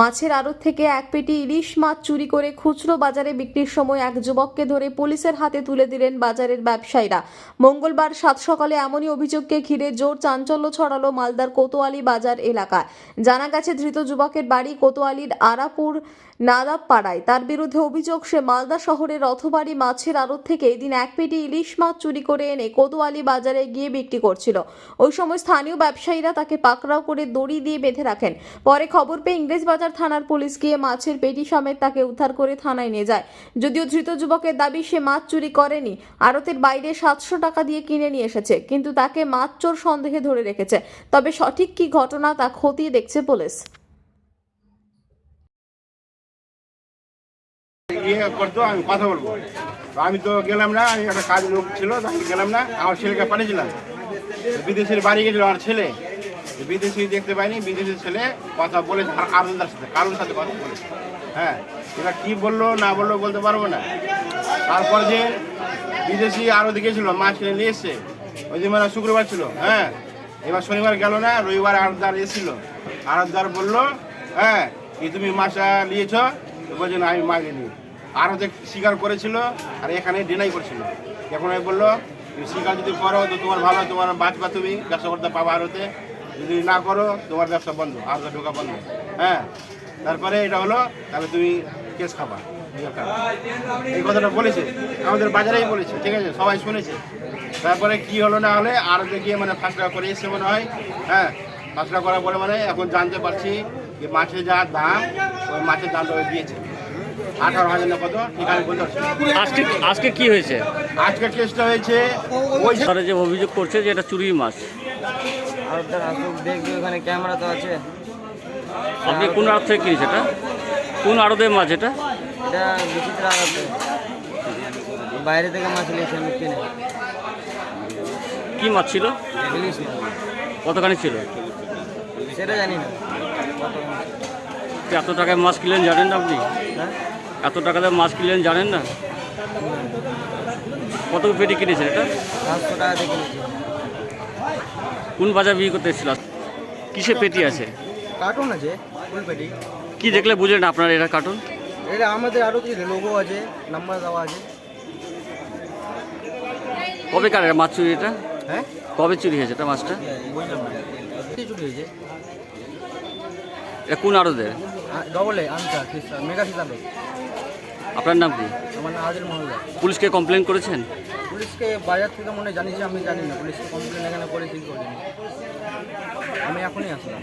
মাছের আড়ত থেকে এক পেটি ইলিশ মাছ চুরি করে খুচরো বাজারে বিক্রির সময় এক যুবককে ধরে পুলিশের হাতে তুলে দিলেন বাজারের ব্যবসায়ীরা। মঙ্গলবার সাত সকালে এমনই অভিযোগকে ঘিরে জোর চাঞ্চল্য ছড়ালো মালদার কোতোয়ালি বাজার এলাকায়। জানা গেছে, ধৃত যুবকের বাড়ি কোতোয়ালির আরাপুর নাদাবপাড়ায়। তার বিরুদ্ধে অভিযোগ, সে মালদা শহরের রথবাড়ি মাছের আড়ত থেকে এদিন এক পেটি ইলিশ মাছ চুরি করে এনে কোতোয়ালি বাজারে গিয়ে বিক্রি করছিল। ওই সময় স্থানীয় ব্যবসায়ীরা তাকে পাকড়াও করে দড়ি দিয়ে বেঁধে রাখেন। পরে খবর পেয়ে ইংরেজবাজার থানার পুলিশ গিয়ে মাছের পেটি সমেত তাকে উদ্ধার করে থানায় নিয়ে যায়। যদিও ধৃত যুবকের দাবি, সে মাছ চুরি করেনি। আড়তের বাইরে সাতশো টাকা দিয়ে কিনে নিয়ে এসেছে, কিন্তু তাকে মাছ চোর সন্দেহে ধরে রেখেছে। তবে সঠিক কি ঘটনা তা খতিয়ে দেখছে পুলিশ। ইয়ে আমি তো গেলাম না, আমি একটা কাজ লোক ছিল তো আমি গেলাম না, আমার ছেলেকে পাঠিয়েছিলাম। বিদেশের বাড়ি গেছিল আমার ছেলে। বিদেশি দেখতে পাইনি, বিদেশি ছেলে কথা বলে আর আনন্দার সাথে, কারোর সাথে কথা বলেছে। হ্যাঁ এবার কি বলল, না বলল বলতে পারব না। তারপর যে বিদেশি আরও দিকেছিল মাছ কিনে নিয়ে এসছে, ওই দিন মানে শুক্রবার ছিল হ্যাঁ। এবার শনিবার গেল না, রবিবার আড়তদার এসেছিল। আড়তদার বলল হ্যাঁ কি তুমি মাছটা নিয়েছ? বলছে, না, আমি মাছ নিই আরও যে স্বীকার করেছিল, আর এখানে ডিনাই করেছিল। এখন আমি বলল স্বীকার যদি করো, তো তোমার ভালো তোমার বাঁচবা তুমি, ব্যবসা করতে পাবা আরতে। যদি না করো তোমার ব্যবসা বন্ধ আরতে ঢোকা বন্ধ। হ্যাঁ? তারপরে এটা হলো তাহলে তুমি কেস খাবা। এই কথাটা বলেছে। আমাদের বাজারেই বলেছে ঠিক আছে? সবাই শুনেছে। তারপরে কি হলো না হলে আর গিয়ে মানে ফাঁস করে এসছে মনে হয়। হ্যাঁ? ফাঁস টাকা করার পরে মানে এখন জানতে পারছি যে মাছের যা দাম ওই মাছের দামটা ওই দিয়েছে। আঠারো হাজার না কত? ঠিক আমি বলতে আজকে আজকে কি হয়েছে? আজকে কেসটা হয়েছে ওই যে অভিযোগ করছে যে এটা চুরি মাছ। আসুক দেখবে ওখানে ক্যামেরা তো আছে। আপনি কোন আড়ত থেকে কিনেছে এটা? কোন আড়তের মাছ এটা? এটা বিচিত্র আড়তে। বাইরে থেকে মাছ নিয়েছে আমি কিনে। কি মাছ ছিল? ইলিশ মাছ। কতখানি ছিল? সেটা জানি না। কত এত টাকায় মাছ কিনলেন জানেন না আপনি? হ্যাঁ? এত টাকাতে মাছ কিনলেন জানেন না? কত পেটি কিনেছেন এটা? সাতশো টাকা দিয়ে কিনেছি। কোন বাজার বিয়ে করতে এসেছিল? কিসে পেটি আছে? কার্টুন আছে ফুল পেটি। কি দেখলে বুঝলেন আপনার এটা কার্টুন এটা আমাদের আরও কি লোগো আছে নাম্বার দেওয়া আছে। কবে কার এটা মাছ চুরি এটা হ্যাঁ? কবে চুরি হয়েছে এটা মাছটা? চুরি হয়েছে? এটা কোন আড়তের? ডবল এ খ্রিস্টান মেগা খ্রিস্টান আপনার নাম কি? আমার নাম আদিল মহল্লা পুলিশকে কমপ্লেন করেছেন? পুলিশকে বাজার থেকে মনে জানিয়েছি, আমি জানি না। পুলিশকে কমপ্লেন এখানে করেছি করিনি। আমি এখনই আসলাম।